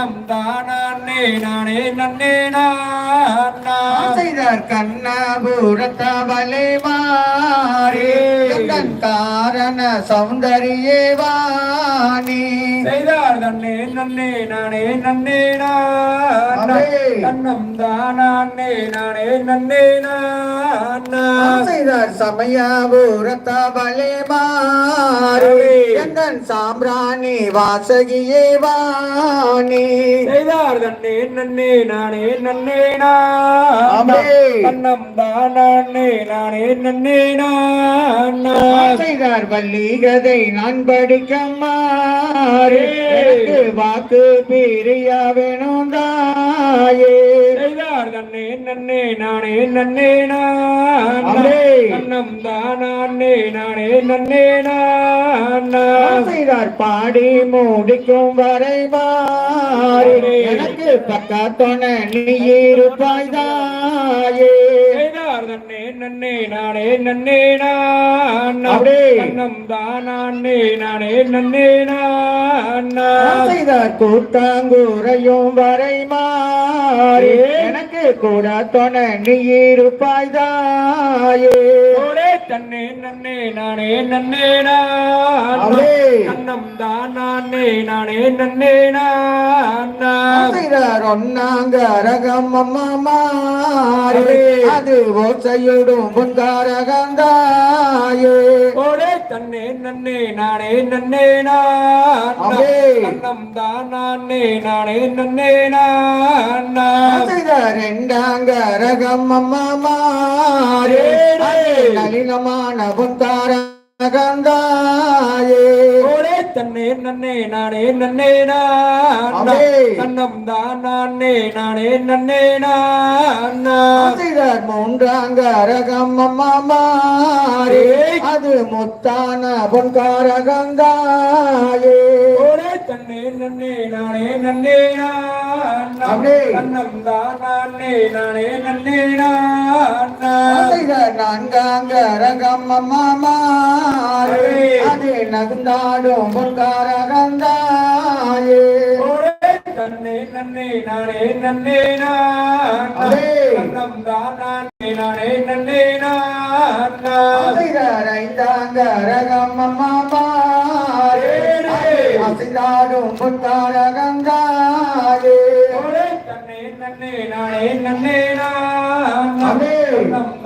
தன்னம் தானே நானே நன்னே நான் செய்தார் கண்ணபுரத்தவளை மாறி காரண சௌந்தரியே வாணி. செய்தார் தன்னே நன்னே நானே நன்னே நான் அவே. தன்னம் தானே நானே நன்னே நான் செய்தார் சமயபுரத்தவளை மாறி கந்தன் சாம்பிராணி வாசகியே வாணி. செய்தார் தன்னே நன்னே நானே நன்னே நான். அவே. தன்னம் தானே நானே நன்னே நான். செய்தார் வள்ளிகதை நான் படிக்க மாறி. வாக்கு பிரியா வேணும் தாயே. தன்னே நன்னே நானே நன்னே நான். அவே. தன்னம் தானே நானே நன்னே நான். செய்தார் பாடி முடிக்கும் வரை மாறி எனக்கு பக்கத்தொன நீ இருப்பாய் தாயே செய்தார் தன்னே நன்னே நானே நன்னே நான். அவே. தன்னம் தானே நானே நன்னே நான். செய்தார் கூட்டாங்குறையும் வரை மாறி எனக்கு கூட தொண நீ இருப்பாய் தாயே ஓடே தன்னே நன்னே நானே நன்னே நான். தன்னம் தானே நானே நன்னே நான். செய்தார் ஒன்னாங்க ரகம் அம்மா மாறி. அது ஓசையிடும் புன்காரகந்தாயே. ஓடே தன்னே நன்னே நானே நன்னே நான். தானே நானே நன்னே நான். ரெண்டாங்க ரகம் அம்மா மாறி. அது நளினமான புன்காரகந்தாயே ஓடே தன்னே நன்னே நானே நன்னே நான். தன்னம் தானே நானே நன்னே நான். மூன்றாங்க ரகம் மாறி அது முத்தான பொன்காரகந்தாயே. தன்னே நன்னே நானே நன்னே நான். தன்னம் தானே நானே நன்னே நான். நான்காங்க ரகம் அம்மா மாறி அது நகுந்தாடும் பொன்காரகந்தாயே ஓடே தன்னே நன்னே நானே நன்னே நான். தானே நானே நன்னே நான். ஐந்தாங்க ரகம் அம்மா மாறி அது அசைந்தாடும் ஓடே தன்னே நன்னே நானே நன்னே நான். அவே.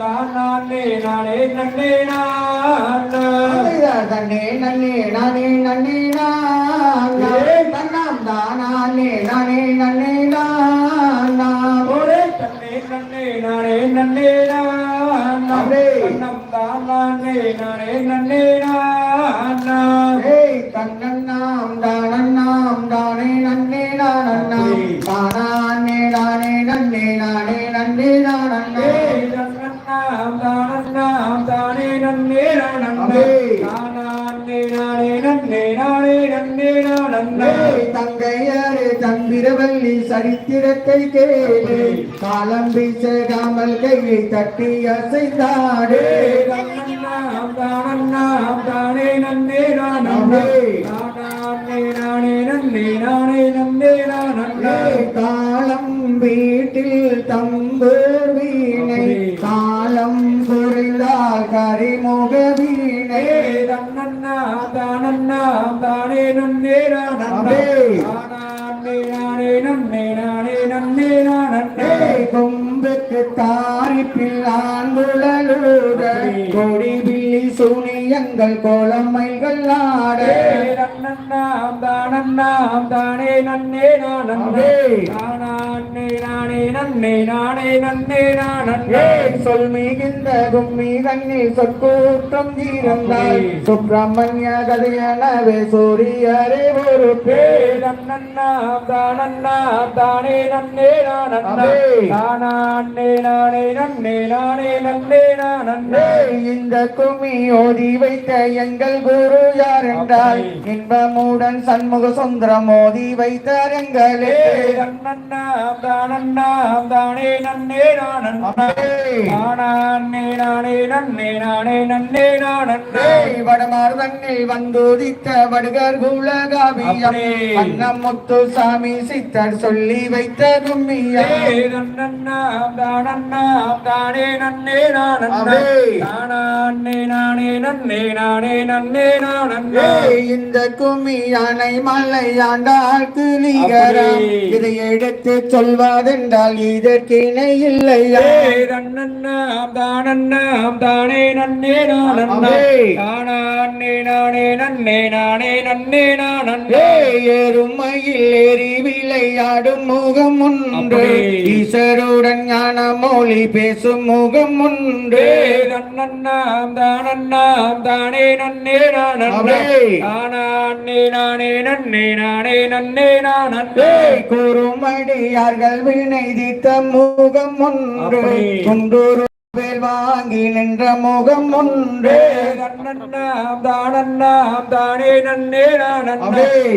தானே நானே நன்னே நான். தன்னே நன்னே நானே நன்னே நானா. தன்னாம் தானே நானே நன்னே தானானே நானே நன்னே நானே நன்னே நானன்னே ஏய் தங்கையரே தந்திரவல்லி சரித்திரத்தை கேளு. காலம் வீசகாமல் கையை தட்டி அசைந்தாடே. தானே நன்னே நானன்னே தானானே நானே நன்னே நானே நன்னே ஏய் தாளம் வீட்டில் தம்பூர் வீணை. தாளம் புரிந்தால் கரிமுக வீணை. தானன்னாம் தானே நன்னே நானே நன்னே நானே நன்னே கொம்புக்கு தாரிப்பில் ஆண்குழலூட கொடி சூனியங்கள் கோலமைகள் ஆட. ஏய் தன்னன்னாம் தானன்னாம் தானே நன்னே நானன்னே தானானே நானே நன்னே நானே நன்னே ஏய் சொல் மிகுந்த கும்மி கண்ணில் சொற்கூற்றம் தீரந்தாய் சுப்பிரமணிய கதையனவே சூரியரே ஒரு ஏய் தன்னன்னாம் தானன்னாம் தானே நன்னே நானன்னே தானானே நானே நன்னே நானே நன்னே நானன்னே இந்த கும்மி ஓதி வைத்த எங்கள் குரு யார் என்றால் இன்பமுடன் சண்முக சுந்தரம் ஓதி வைத்தார் எங்களே. தானே நன்னே நானே நானே நன்னே நானே நன்னே நானன்னா வடமார் தன்னில் வந்துதித்த வடுகர் குலகாவியம். அன்னம் முத்து சாமி சித்தர் சொல்லி வைத்த தானே நன்னே அப்படியே. நானே நானே நன்னே நானே நன்னே ஏய், இந்த கும்மி யானை மலை ஆண்டாள் அப்படியே. இதை எடுத்து சொல்வதென்றால் இதற்கிணை இல்லையா நன்னாம் தானன்னாம் தானே நன்னே நானன்னா அப்படியே. நானே நானே நன்னே நானே நன்னே நானன்னா ஏய், எருமையில் ஏறி விளையாடும் முகம் ஒன்று. ஈசருடன் ஞான மொழி பேசும் முகம் ஒன்று. நன்னாம் தானே நன்னே அப்படியே. நானே நானே நன்னே நானே நன்னே ஏய், குறுமடியார்கள் வினை முகம் ஒன்று. வேல் வாங்கி நின்ற முகம் ஒன்று. நன்னாம் தானன்னாம் தானே நன்னே.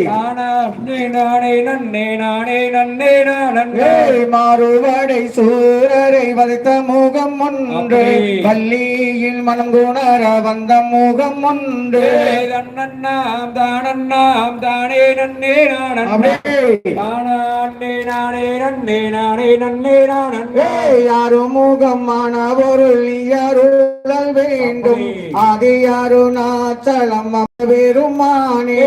நானே நானே நன்னே நானே நன்னே ஏய், மாறுவடை சூரரை வதைத்த முகம் ஒன்று. பள்ளியில் மனம் குணர வந்த முகம் ஒன்று. நன்னாம் தானன்னாம் தானே நன்னே அப்படியே. நானே நானே நன்னே நானே நன்னே ஏய், யாரும் முகமான பொருள் அருளல் வேண்டும். அது யாரு நாச்சலம் பெருமானே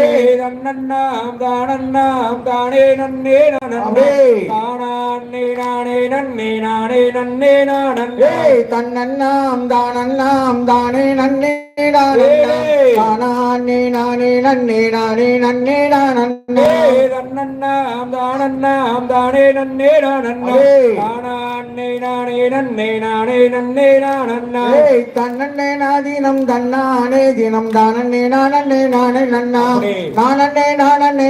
நன்னாம் தானன்னாம் தானே நன்னே நானன்னா அப்படியே. நானே நானே நன்னே நானே நன்னே நானன்னா ஏய் தன்னன்னாம் தானன்னாம் தானே நன்னே நானே. தானே நானே நன்னே நானே நன்னே நானே தானன்னாம் தானே நன்னே ஏய். நானே நானே நன்னே நானே நன்னே ஏய் தன்னே நாதினம் தன்னானே தினம் தானே நானே நானே நன்னா. நானே நானே நன்னே.